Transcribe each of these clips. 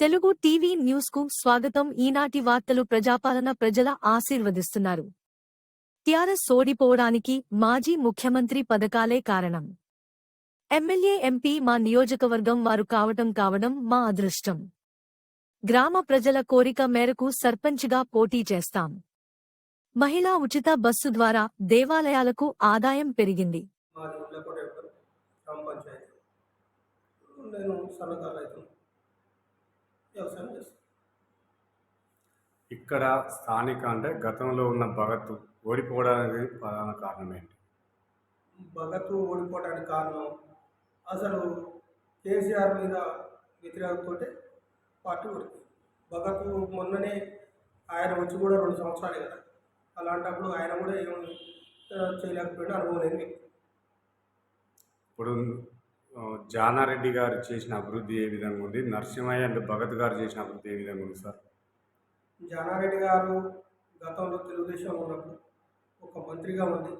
Telugu TV న్యూస్కు స్వాగతం. ఈనాటి వార్తలు ప్రజాపాలన ప్రజల ఆశీర్వదిస్తున్నారు. టిఆర్ఎస్ ఓడిపోవడానికి మాజీ ముఖ్యమంత్రి పథకాలే కారణం. ఎమ్మెల్యే ఎంపీ మా నియోజకవర్గం వారు కావటం కావడం మా అదృష్టం. గ్రామ ప్రజల కోరిక మేరకు సర్పంచ్గా పోటీ చేస్తాం. మహిళా ఉచిత బస్సు ద్వారా దేవాలయాలకు ఆదాయం పెరిగింది. నేను సన్నకారు వ్యవసాయం ఇక్కడ స్థానిక అంటే గతంలో ఉన్న భగత్ ఓడిపోవడానికి ప్రధాన కారణం ఏంటి? భగత్ ఓడిపోవడానికి కారణం అసలు కేసీఆర్ మీద వ్యతిరేకతోటే పార్టీ ఓడిపోయింది. భగత్ మొన్ననే ఆయన వచ్చి కూడా రెండు సంవత్సరాలే కదా. అలాంటప్పుడు ఆయన కూడా ఏం ఆ, చేయలేకపోయినా అనుభవం ఇప్పుడు జానారెడ్డి గారు చేసిన అభివృద్ధి ఏ విధంగా ఉంది? నరసింహయ్య అండ్ భగత్ గారు చేసిన అభివృద్ధి ఏ విధంగా ఉంది సార్? జానారెడ్డి గారు గతంలో తెలుగుదేశం ఉన్నప్పుడు ఒక మంత్రిగా ఉంది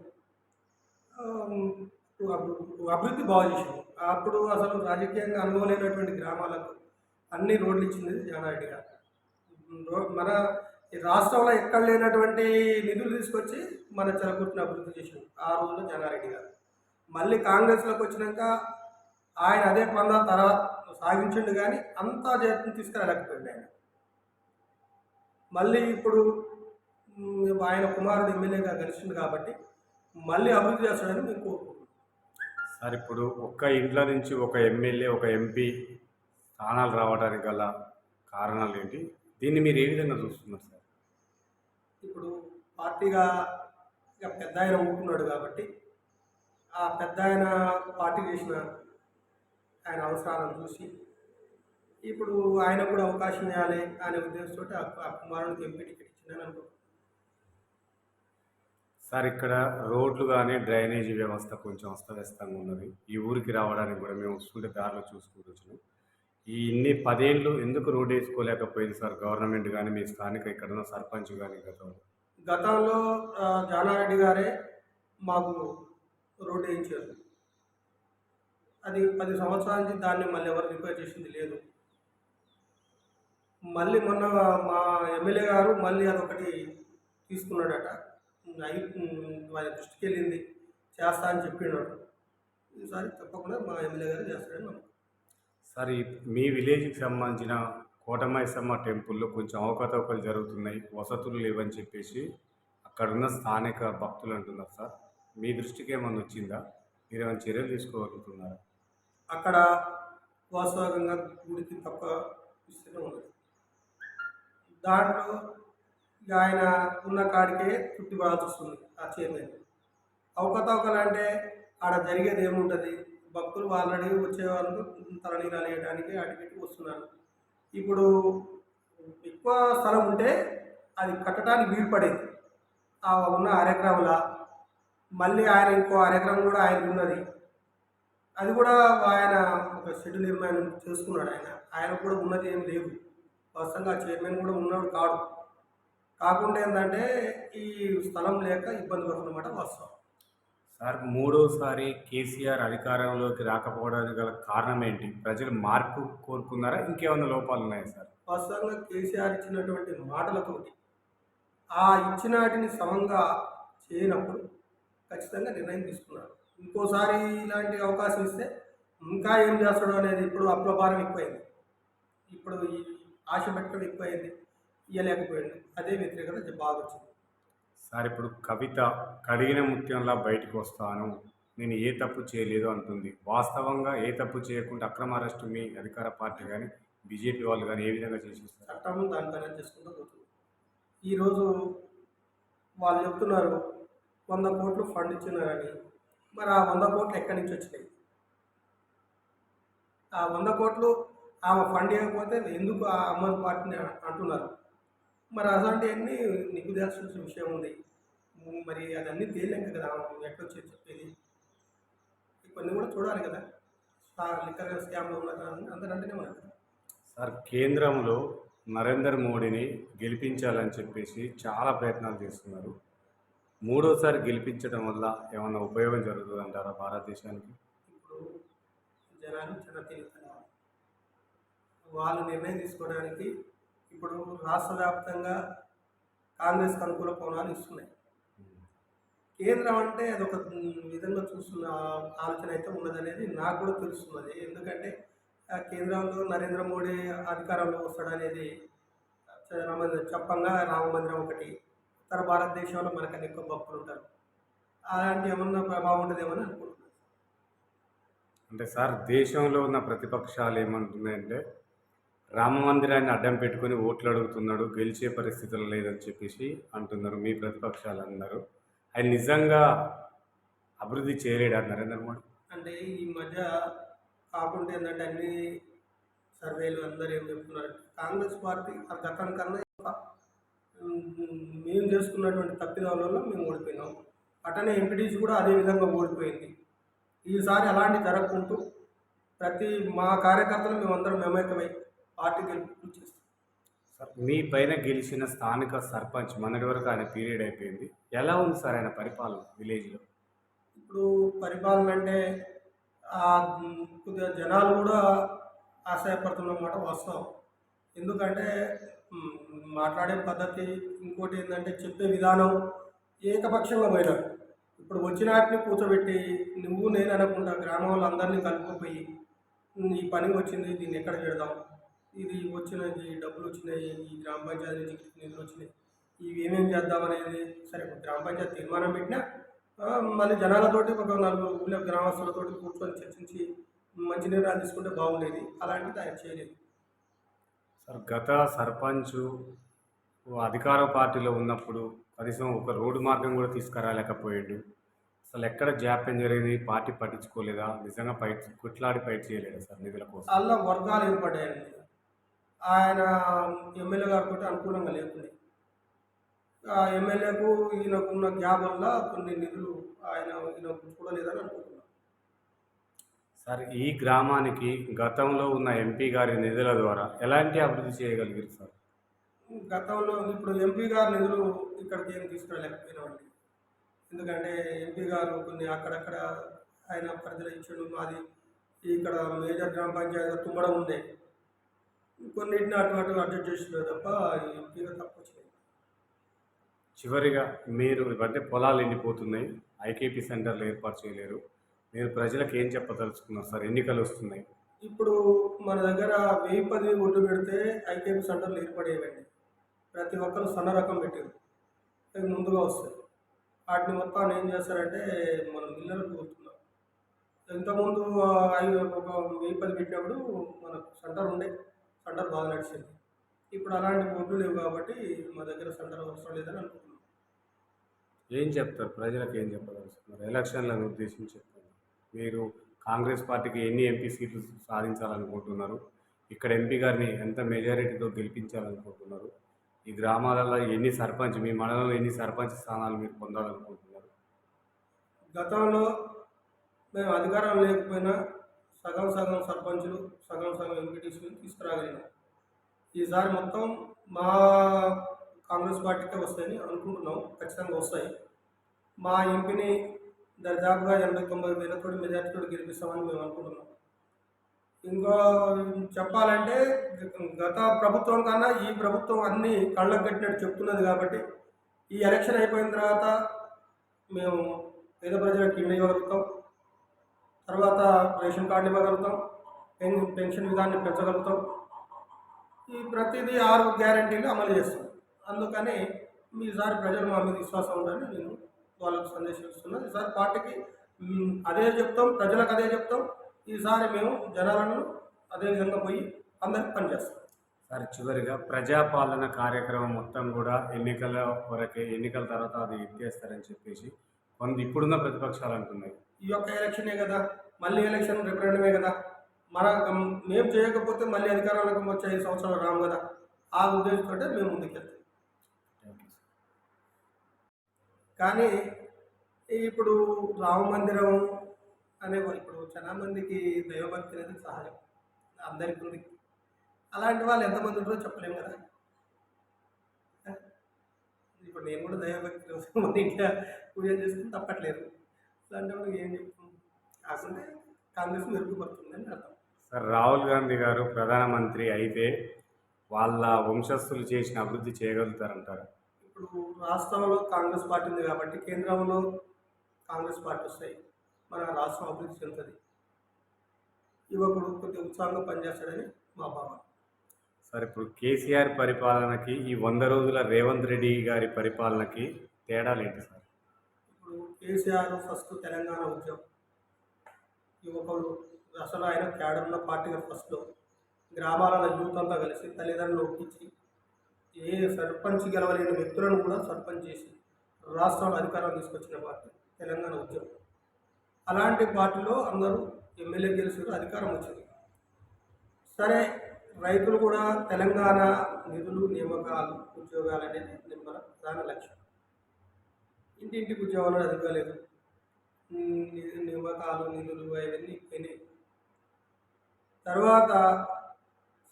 అభివృద్ధి- అభివృద్ధి బాగా చేసింది అప్పుడు అసలు రాజకీయంగా అనుభవం లేనటువంటి గ్రామాలకు అన్ని రోడ్లు ఇచ్చింది జానారెడ్డి గారు. మన ఈ రాష్ట్రంలో ఎక్కడ లేనటువంటి నిధులు తీసుకొచ్చి మన చెలకుర్తిని అభివృద్ధి చేసింది ఆ రోజుల్లో జానారెడ్డి గారు. మళ్ళీ కాంగ్రెస్లోకి వచ్చినాక ఆయన అదే పందా తర్వాత సాగించిండు కానీ అంతా చేతిని తీసుకురాలేకపోయింది ఆయన. మళ్ళీ ఇప్పుడు ఆయన కుమారుడు ఎమ్మెల్యేగా గెలిచింది కాబట్టి మళ్ళీ అభివృద్ధి చేస్తాడని మేము కోరుకుంటున్నాం. సార్ ఇప్పుడు ఒక్క ఇంట్లో నుంచి ఒక ఎమ్మెల్యే ఒక ఎంపీ స్థానాలు రావడానికి గల కారణాలు ఏంటి? దీన్ని మీరు ఏ విధంగా చూస్తున్నారు సార్? ఇప్పుడు పార్టీగా ఇక పెద్ద ఆయన ఊరుకున్నాడు కాబట్టి ఆ పెద్ద ఆయన పార్టీ చేసిన ఆయన అవసరాలను చూసి ఇప్పుడు ఆయన కూడా అవకాశం ఇవ్వాలి అనే ఉద్దేశంతో ఆ కుమారునికి ఎంపీ టికెట్ ఇచ్చిందని అనుకుంటున్నాను సార్ ఇక్కడ రోడ్లు కానీ డ్రైనేజీ వ్యవస్థ కొంచెం అస్తవ్యస్తంగా ఉన్నది. ఈ ఊరికి రావడానికి కూడా మేము వస్తుంటే దారిలో చూసుకుంటూ వచ్చినాం. ఈ ఇన్ని పదేళ్ళు ఎందుకు రోడ్డు వేసుకోలేకపోయింది సార్? గవర్నమెంట్ కానీ మీ స్థానిక ఇక్కడ సర్పంచ్ కానీ గతంలో? గతంలో జానారెడ్డి గారే మాకు రోడ్డు వేయించారు. అది పది సంవత్సరాల నుంచి దాన్ని మళ్ళీ ఎవరు రిపేర్ చేసింది లేదు. మళ్ళీ మొన్న మా ఎమ్మెల్యే గారు మళ్ళీ అదొకటి తీసుకున్నాడట. వారి దృష్టికి వెళ్ళింది. చేస్తా అని చెప్పినాడు. ఈసారి తప్పకుండా మా ఎమ్మెల్యే గారు చేస్తాడని నమ్మకం సార్ మీ విలేజ్కి సంబంధించిన కోటమైసమ్మ టెంపుల్లో కొంచెం అవకతవకలు జరుగుతున్నాయి. వసతులు లేవని చెప్పేసి అక్కడున్న స్థానిక భక్తులు అంటున్నారు సార్. మీ దృష్టికి ఏమన్నా వచ్చిందా? మీరు ఏమైనా చర్యలు తీసుకోగలుగుతున్నారా? అక్కడ వాస్తవంగా గుడికి తక్కువ ఇస్తూనే ఉన్నది. దాంట్లో ఆయన ఉన్న కాడికే చుట్టి పడాల్సి వస్తుంది ఆ చైర్మన్. అవకతవకలంటే ఆడ జరిగేది ఏముంటుంది? భక్తులు ఆల్రెడీ వచ్చేవాళ్ళు తలనీరాలు రాలేయడానికి అటుకి వస్తున్నారు. ఇప్పుడు ఎక్కువ స్థలం ఉంటే అది కట్టడానికి వీలు పడేది. ఆ ఉన్న అరెకరంలా మళ్ళీ ఆయన ఇంకో అరెకరం కూడా ఆయనకు ఉన్నది. అది కూడా ఆయన ఒక షెడ్యూల్ నిర్మాణం చేసుకున్నాడు ఆయన. ఆయన కూడా ఉన్నది ఏం లేదు. వాస్తవంగా చైర్మన్ కూడా ఉన్నాడు కాడు. కాకుండా ఏంటంటే ఈ స్థలం లేక ఇబ్బంది పడుతున్నమాట వాస్తవం. సార్ మూడోసారి కేసీఆర్ అధికారంలోకి రాకపోవడానికి గల కారణం ఏంటి? ప్రజలు మార్పు కోరుకున్నారా? ఇంకేమైనా లోపాలు ఉన్నాయా సార్? వాస్తవంగా కేసీఆర్ ఇచ్చినటువంటి మాటలతోటి ఆ ఇచ్చిన వాటిని సమంగా చేయనప్పుడు ఖచ్చితంగా నిర్ణయం తీసుకున్నారు. ఇంకోసారి ఇలాంటి అవకాశం ఇస్తే ఇంకా ఏం చేస్తాడు అనేది ఇప్పుడు అప్రభారం ఎక్కువైంది. ఇప్పుడు ఈ ఆశ పెట్టడం ఎక్కువైంది ఇవ్వలేకపోయింది అదే వ్యతిరేకత బాగా వచ్చింది. సార్ ఇప్పుడు కవిత కడిగిన ముత్యంలా బయటకు వస్తాను నేను ఏ తప్పు చేయలేదు అంటుంది. వాస్తవంగా ఏ తప్పు చేయకుండా అక్రమ అరెస్టు మీ అధికార పార్టీ కానీ బీజేపీ వాళ్ళు కానీ ఏ విధంగా చేసేస్తారు? చట్టం దాని పని చేసుకుంటూ పోతుంది. ఈరోజు వాళ్ళు చెప్తున్నారు వంద కోట్లు ఫండ్ ఇచ్చినారని. మరి ఆ వంద కోట్లు ఎక్కడి నుంచి వచ్చినాయి? ఆ వంద కోట్లు ఆమె ఫండ్ ఇవ్వకపోతే ఎందుకు ఆ అమ్మ పార్టీని అంటున్నారు? మరి అలాంటివన్నీ నీకు తెలిసిన విషయం ఉంది. మరి అదన్నీ తేలింక కదా ఎక్కడ ఎట్లొచ్చి చెప్పేది? కొన్ని కూడా చూడాలి కదా. లిక్కర్ స్కామ్లో ఉన్న అందరంటేనే మనం. సార్ కేంద్రంలో నరేంద్ర మోడీని గెలిపించాలని చెప్పేసి చాలా ప్రయత్నాలు చేస్తున్నారు. మూడోసారి గెలిపించడం వల్ల ఏమైనా ఉపయోగం జరుగుతుందంటారా భారతదేశానికి? ఇప్పుడు జనాలు చాలా తెలియదు వాళ్ళు నిర్ణయం తీసుకోవడానికి ఇప్పుడు రాష్ట్ర వ్యాప్తంగా కాంగ్రెస్ అనుకూల కోణాలు ఇస్తున్నాయి. కేంద్రం అంటే అది ఒక విధంగా చూస్తున్న ఆలోచన అయితే ఉన్నదనేది నాకు కూడా తెలుస్తున్నది. ఎందుకంటే ఆ కేంద్రంలో నరేంద్ర మోడీ అధికారంలో వస్తాడనేది చెప్పంగా రామ మందిరం ఒకటి ఉత్తర భారతదేశంలో మనకన్నా ఎక్కువ భక్తులు ఉంటారు. అలాంటి ఏమన్నా ప్రభావం ఉండదేమని అనుకుంటున్నాను. అంటే సార్ దేశంలో ఉన్న ప్రతిపక్షాలు ఏమంటున్నాయంటే రామ మందిరాన్ని అడ్డం పెట్టుకొని ఓట్లు అడుగుతున్నాడు గెలిచే పరిస్థితులు లేదని చెప్పేసి అంటున్నారు మీ ప్రతిపక్షాలు అన్నారు ఆయన నిజంగా అభివృద్ధి చేయలేడు నరేంద్ర మోడీ? అంటే ఈ మధ్య కాకుండా ఏంటంటే అన్ని సర్వేలు అందరూ ఏం చెప్తున్నారు కాంగ్రెస్ పార్టీ ఆ గతం కన్నా మేము. చేసుకున్నటువంటి తప్పిదాల వల్ల మేము ఓడిపోయినాం. అటనే ఎంపీటీసీ కూడా అదే విధంగా ఓడిపోయింది. ఈసారి అలాంటి జరగకుంటూ ప్రతి మా కార్యకర్తలు మేమందరం మేమైకమై పార్టీ గెలుపు చేస్తాం. సార్ మీ పైన గెలిచిన స్థానిక సర్పంచ్ మొన్నటి వరకు ఆయన పీరియడ్ అయిపోయింది. ఎలా ఉంది సార్ ఆయన పరిపాలన విలేజ్లో? ఇప్పుడు పరిపాలన అంటే కొద్దిగా జనాలు కూడా ఆశయపడుతున్నమాట వాస్తవం. ఎందుకంటే మాట్లాడే పద్ధతి ఇంకోటి ఏంటంటే చెప్పే విధానం ఏకపక్షంగా పోయినాడు ఇప్పుడు వచ్చిన వాటిని కూర్చోబెట్టి నువ్వు నేను అనకుండా గ్రామం వాళ్ళందరినీ కలుపుకుపోయి ఈ పని వచ్చింది దీన్ని ఎక్కడ పెడదాం ఇది వచ్చినది డబ్బులు వచ్చినాయి ఈ గ్రామ పంచాయతీ నుంచి నిధులు వచ్చినాయి. ఇవి ఏమేమి చేద్దాం అనేది సరే ఇప్పుడు గ్రామ పంచాయతీ తీర్మానం పెట్టినా మళ్ళీ జనాలతోటి ఒక నలుగురు ఊళ్ళో గ్రామస్తులతోటి కూర్చొని చర్చించి మంచి నిర్ణయాలు తీసుకుంటే బాగుండేది. అలాంటిది ఆయన చేయలేదు. సార్ గత సర్పంచ్ అధికార పార్టీలో ఉన్నప్పుడు కనీసం ఒక రోడ్డు మార్గం కూడా తీసుకురాలేకపోయాడు. అసలు ఎక్కడ జాప్యం జరిగింది? పార్టీ పట్టించుకోలేదా? నిజంగా పై కుట్లాడి పైట్ చేయలేదా సార్ నిధుల కోసం? అలా వర్గాలు ఏర్పడాయండి ఆయన ఎమ్మెల్యే గారితో అనుకూలంగా లేకుండా. ఆ ఎమ్మెల్యేకు ఈయనకున్న గ్యాప్ వల్ల కొన్ని నిధులు ఆయన ఈయన చూడలేదని అనుకుంటున్నాను సార్ ఈ గ్రామానికి గతంలో ఉన్న ఎంపీ గారి నిధుల ద్వారా ఎలాంటి అభివృద్ధి చేయగలిగారు సార్? గతంలో ఇప్పుడు ఎంపీ గారి నిధులు ఇక్కడికి ఏం తీసుకురాలేకపోయినామండి. ఎందుకంటే ఎంపీ గారు కొన్ని అక్కడక్కడ ఆయన పరిధిలో ఇచ్చాడు మాది ఇక్కడ మేజర్ గ్రామ పంచాయతీ తుమ్మడం ఉండే. కొన్నిటిని అటు అటు అడ్జస్ట్ చేసినారు తప్ప ఎంపీగా తక్కువ చివరిగా మీరు అంటే పొలాలు ఎండిపోతున్నాయి ఐకేపీ సెంటర్లు ఏర్పాటు చేయలేరు. మీరు ప్రజలకు ఏం చెప్పదలుచుకున్నారు సార్? ఎన్నికలు వస్తున్నాయి. ఇప్పుడు మన దగ్గర వెయ్యి పది ఒడ్డు పెడితే ఐకేపీ సెంటర్లు ఏర్పడేవండి ప్రతి ఒక్కరు సన్న రకం పెట్టారు అవి ముందుగా వస్తాయి వాటిని మొత్తాన్ని ఏం చేస్తారంటే మనం మిల్లర్కి పోతున్నాం ఇంతకుముందు ఐదు ఒక వెయ్యి పది పెట్టినప్పుడు మనకు సెంటర్ ఉండే. సెంటర్ బాగా నడిచింది. ఇప్పుడు అలాంటి ఒడ్లు లేవు కాబట్టి మా దగ్గర సెంటర్ అవసరం లేదని అనుకుంటున్నాం. ఏం చెప్తారు? ప్రజలకు ఏం చెప్పదలుచుకున్నారు? ఎలక్షన్లను ఉద్దేశించి చెప్తారు మీరు కాంగ్రెస్ పార్టీకి ఎన్ని ఎంపీ సీట్లు సాధించాలనుకుంటున్నారు? ఇక్కడ ఎంపీ గారిని ఎంత మెజారిటీతో గెలిపించాలనుకుంటున్నారు? ఈ గ్రామాలలో ఎన్ని సర్పంచ్ మీ మండలంలో ఎన్ని సర్పంచ్ స్థానాలు మీరు పొందాలనుకుంటున్నారు? గతంలో మేము అధికారం లేకపోయినా సగం సగం సర్పంచులు సగం సగం ఎంపీటీసీలు తీసుకురాగలిగినాం ఈసారి మొత్తం మా కాంగ్రెస్ పార్టీకే వస్తాయని అనుకుంటున్నాం. ఖచ్చితంగా వస్తాయి. మా ఎంపీని దర్దాపుగా ఎనభై తొంభై వేలతో మెజార్టీతో గెలిపిస్తామని మేము అనుకుంటున్నాం. ఇంకో చెప్పాలంటే గత ప్రభుత్వం కన్నా ఈ ప్రభుత్వం అన్ని కళ్ళకు కట్టినట్టు చెప్తున్నది కాబట్టి ఈ ఎలక్షన్ అయిపోయిన తర్వాత మేము పేద ప్రజలకు ఇల్లు ఇవ్వగలుగుతాం. తర్వాత రేషన్ కార్డు ఇవ్వగలుగుతాం. పెన్ పెన్షన్ విధానాన్ని పెంచగలుగుతాం. ఈ ప్రతిదీ ఆరు గ్యారంటీలు అమలు చేస్తాం. అందుకని ఈసారి ప్రజలు మా మీద విశ్వాసం ఉండాలని నేను వాళ్ళకు సందేశం ఇస్తున్నాను ఈసారి పార్టీకి అదే చెప్తాం ప్రజలకు అదే చెప్తాం. ఈసారి మేము జనాలను అదే విధంగా పోయి అందరికి పనిచేస్తాం. సార్ చివరిగా ప్రజాపాలన కార్యక్రమం మొత్తం కూడా ఎన్నికల వరకే ఎన్నికల తర్వాత అది ఎత్తేస్తారని చెప్పేసి కొంత ఇప్పుడున్న ప్రతిపక్షాలు అంటున్నాయి. ఈ యొక్క ఎలక్షనే కదా మళ్ళీ ఎలక్షన్ రిఫరెండమే కదా. మన మేము చేయకపోతే మళ్ళీ అధికారంలోకి వచ్చే ఐదు సంవత్సరాలు రాము కదా. ఆ ఉద్దేశంతో మేము ముందుకెళ్తాం. కానీ ఇప్పుడు రామ మందిరం అనే ఇప్పుడు చాలా మందికి దైవభక్తి అనేది సహజం. అందరికీ ఉంది. అలాంటి వాళ్ళు ఎంతమంది ఉంటారో చెప్పలేము కదా. ఇప్పుడు నేను కూడా దైవభక్తి కోసం ఇంట్లో పూజలు చేసుకుని తప్పట్లేదు. అలాంటప్పుడు ఏం చెప్తాం కాకుండా కాంగ్రెస్ మెరుగుపడుతుందని అర్థం. సార్ రాహుల్ గాంధీ గారు ప్రధానమంత్రి అయితే వాళ్ళ వంశస్థులు చేసిన అభివృద్ధి చేయగలుగుతారంటారు. ఇప్పుడు రాష్ట్రంలో కాంగ్రెస్ పార్టీ ఉంది కాబట్టి కేంద్రంలో కాంగ్రెస్ పార్టీ వస్తాయి. మన రాష్ట్రం అభివృద్ధి చెందుతుంది. యువకుడు కొద్దిగా ఉత్సాహంగా పనిచేస్తాడని మా భావన. సార్ ఇప్పుడు కేసీఆర్ పరిపాలనకి ఈ వంద రోజుల రేవంత్ రెడ్డి గారి పరిపాలనకి తేడాలు ఏంటి సార్? ఇప్పుడు కేసీఆర్ ఫస్ట్ తెలంగాణ ఉద్యమం. యువకులు అసలు ఆయన క్యాడర్ ఉన్న పార్టీగా ఫస్ట్లో గ్రామాలలో యూత్ అంతా కలిసి తల్లిదండ్రులు ఒప్పించి ఏ సర్పంచ్ గెలవలేని వ్యక్తులను కూడా సర్పంచ్ చేసి రాష్ట్రంలో అధికారం తీసుకొచ్చిన పార్టీ తెలంగాణ ఉద్యమం. అలాంటి పార్టీలో అందరూ ఎమ్మెల్యే గెలిచారు అధికారం వచ్చింది. సరే రైతులు కూడా తెలంగాణ నిధులు నియామకాలు ఉద్యోగాలు అనేది మన ప్రధాన లక్ష్యం. ఇంటింటికి ఉద్యోగాలు అది కాలేదు నియామకాలు నిధులు అవన్నీ పోయినాయి తర్వాత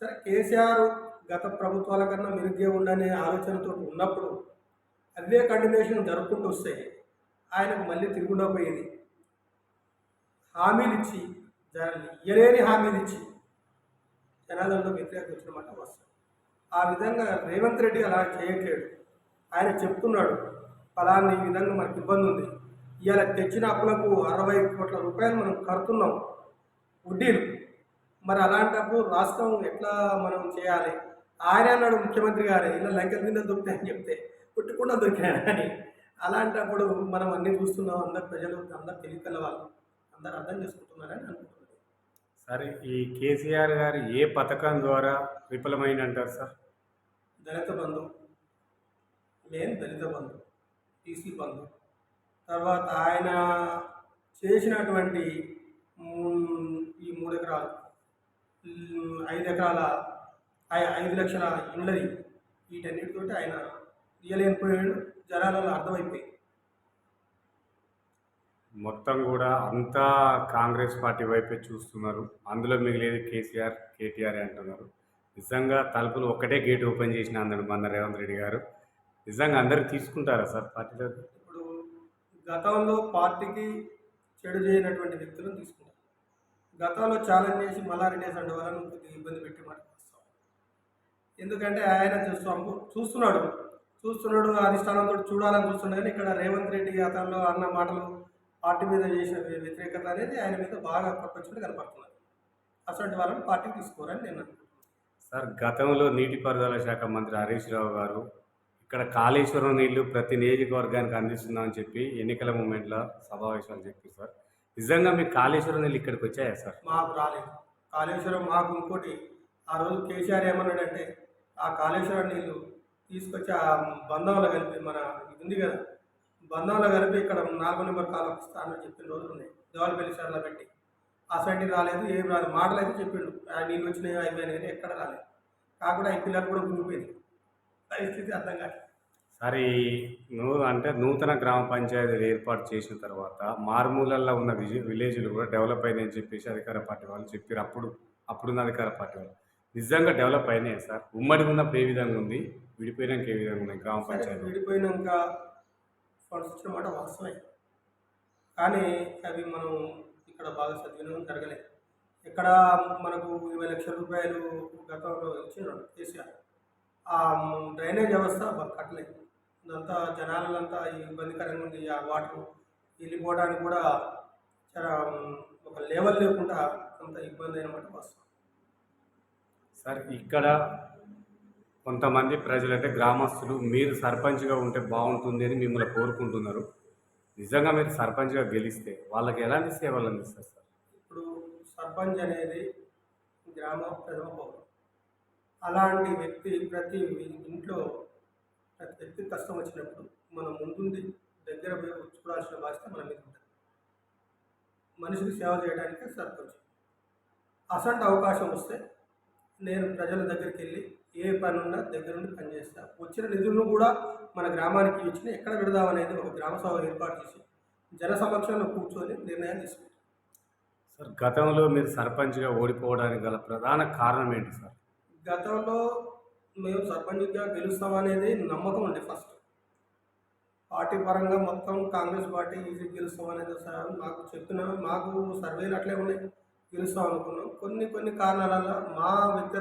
సరే కేసీఆర్ గత ప్రభుత్వాల కన్నా మెరుగ్గా ఉండనే ఆలోచనతో ఉన్నప్పుడు అవే కంటిన్యూషన్ జరుపుకుంటూ వస్తాయి ఆయనకు మళ్ళీ తిరుగుండకపోయేది హామీలు ఇచ్చి జ- ఇయ్యలేని హామీలు ఇచ్చి జనాలలో వ్యతిరేకత వచ్చినమాట వస్తుంది ఆ విధంగా రేవంత్ రెడ్డి అలా చేయట్లేడు. ఆయన చెప్తున్నాడు ఫలాన్ని ఈ విధంగా మనకు ఇబ్బంది ఉంది. ఇవాళ తెచ్చిన అప్పులకు అరవై కోట్ల రూపాయలు మనం కడుతున్నాం. వడ్డీలు. మరి అలాంటప్పుడు రాష్ట్రం ఎట్లా మనం చేయాలి? ఆయన అన్నాడు ముఖ్యమంత్రి గారే ఇలా లంకెల మీద దొరుకుతాయని చెప్తే పుట్టకుండా దొరికాడు అని. అలాంటప్పుడు మనం అన్నీ చూస్తున్నాం అందరు ప్రజలు అందరు తెలియకల వాళ్ళు అందరు అర్థం చేసుకుంటున్నారని అనుకుంటున్నాను. సార్ ఈ కేసీఆర్ గారు ఏ పథకం ద్వారా విఫలమైంది అంటారు సార్? దళిత బంధు లేని దళిత బంధు టీసీ బంధు. తర్వాత ఆయన చేసినటువంటి ఈ మూడు ఎకరాలు ఐదు ఎకరాల ఐ- ఐదు లక్షల ఇళ్ళది. వీటన్నిటితోటి ఆయన ఇయ్యలేకపోయాడు జనాలలో అర్థమైపోయి మొత్తం కూడా అంతా కాంగ్రెస్ పార్టీ వైపే చూస్తున్నారు. అందులో మిగిలేది కేసీఆర్ కేటీఆర్ అంటున్నారు. నిజంగా తలుపులు ఒక్కటే గేట్ ఓపెన్ చేసిన అందరు మన రేవంత్ రెడ్డి గారు. నిజంగా అందరు తీసుకుంటారా సార్ పార్టీలో? ఇప్పుడు గతంలో పార్టీకి చెడు చేయనటువంటి వ్యక్తులను తీసుకుంటారు. గతంలో ఛాలెంజ్ చేసి మల్లారెడ్డి అంటే వాళ్ళని ఇబ్బంది పెట్టి ఎందుకంటే ఆయన చూస్తాం చూస్తున్నాడు. చూస్తున్నాడు అధిష్టానంతో చూడాలని చూస్తున్నాడు కానీ ఇక్కడ రేవంత్ రెడ్డి గతంలో అన్న మాటలు పార్టీ మీద చేసిన వ్య- వ్యతిరేకత అనేది ఆయన మీద బాగా పట్టుకొచ్చినట్టు కనపడుతున్నది. అటువంటి వాళ్ళని పార్టీకి తీసుకోరని నేను సార్ గతంలో నీటిపారుదల శాఖ మంత్రి హరీష్ రావు గారు ఇక్కడ కాళేశ్వరం నీళ్ళు ప్రతి నియోజకవర్గానికి అందిస్తున్నామని చెప్పి ఎన్నికల మూమెంట్లో సమావేశాలు చెప్పారు సార్. నిజంగా మీకు కాళేశ్వరం నీళ్ళు ఇక్కడికి వచ్చాయా సార్? మాకు రాలేదు. కాళేశ్వరం మాకు ఇంకోటి ఆ రోజు కేసీఆర్ ఏమన్నాడంటే ఆ కాళేశ్వర నీళ్ళు తీసుకొచ్చి ఆ బంధంలో కలిపి మన ఇది ఉంది కదా బంధంలో కలిపి ఇక్కడ నాలుగో నెంబర్ కాలం స్థానం చెప్పిన రోజులు ఉన్నాయి. దేవాలపల్లి సార్లో పెట్టి. అసంటి రాలేదు ఏం రాలేదు. మాటలు అయితే చెప్పిండు. ఆ నీళ్ళు వచ్చినాయి అయిపోయినాయి కానీ ఎక్కడ రాలేదు. కాకుండా ఈ పిల్లలు కూడా గుండిపోయింది పరిస్థితి అర్థం కాదు సరే నూ అంటే నూతన గ్రామ పంచాయతీలు ఏర్పాటు చేసిన తర్వాత మారుమూలల్లో ఉన్న విజ విలేజ్లు కూడా డెవలప్ అయినాయని చెప్పేసి అధికార పార్టీ వాళ్ళు చెప్పారు. అప్పుడు అప్పుడున్న అధికార పార్టీ వాళ్ళు. నిజంగా డెవలప్ అయినాయి సార్. ఉమ్మడి ఉన్నప్పుడు ఏ విధంగా ఉంది విడిపోయినాక ఏ విధంగా ఉన్నాయి గ్రామ పంచాయతీ? విడిపోయినాక ఫండ్స్ వచ్చిన మాట వాస్తవమే. కానీ అవి మనం ఇక్కడ బాగా సద్వినియోగం జరగలేదు ఇక్కడ మనకు ఇరవై లక్షల రూపాయలు గతంలో ఇచ్చినాడు కేసీఆర్. ఆ డ్రైనేజ్ వ్యవస్థ కట్టలేదు ఇదంతా జనాలంతా ఇబ్బందికరంగా ఉంది. ఆ వాటర్ వెళ్ళిపోవడానికి కూడా చాలా ఒక లెవెల్ లేకుండా అంత ఇబ్బంది అయినమాట వాస్తవం. సార్ ఇక్కడ కొంతమంది ప్రజలు అంటే గ్రామస్తులు మీరు సర్పంచ్గా ఉంటే బాగుంటుంది అని మిమ్మల్ని కోరుకుంటున్నారు. నిజంగా మీరు సర్పంచ్గా గెలిస్తే వాళ్ళకి ఎలాంటి సేవలు అందిస్తారు సార్? ఇప్పుడు సర్పంచ్ అనేది గ్రామ ప్రథమ అలాంటి వ్యక్తి ప్రతి ఇంట్లో ప్రతి వ్యక్తి కష్టం వచ్చినప్పుడు మనం ముందుండి దగ్గర చూడాల్సిన బాధ్యత మన మీద ఉంటుంది. మనిషికి సేవ చేయడానికి సర్పంచ్. అసంటి అవకాశం వస్తే నేను ప్రజల దగ్గరికి వెళ్ళి ఏ పని ఉన్నా దగ్గరుండి పనిచేస్తా వచ్చిన నిధులను కూడా మన గ్రామానికి ఇచ్చిన ఎక్కడ పెడదామనేది ఒక గ్రామ సభ ఏర్పాటు చేసి జన సమక్షంలో కూర్చొని నిర్ణయం తీసుకుంటాం. సార్ గతంలో మీరు సర్పంచ్గా ఓడిపోవడానికి గల ప్రధాన కారణం ఏంటి సార్? గతంలో మేము సర్పంచ్గా గెలుస్తామనేది నమ్మకం ఉండే ఫస్ట్. పార్టీ పరంగా మొత్తం కాంగ్రెస్ పార్టీ ఈజీ గెలుస్తామనేది సార్ మాకు చెప్పిన మాకు సర్వేలు అట్లే ఉన్నాయి. తెలుసు అనుకున్నాం కొన్ని కొన్ని కారణాల వల్ల మా వ్యక్తి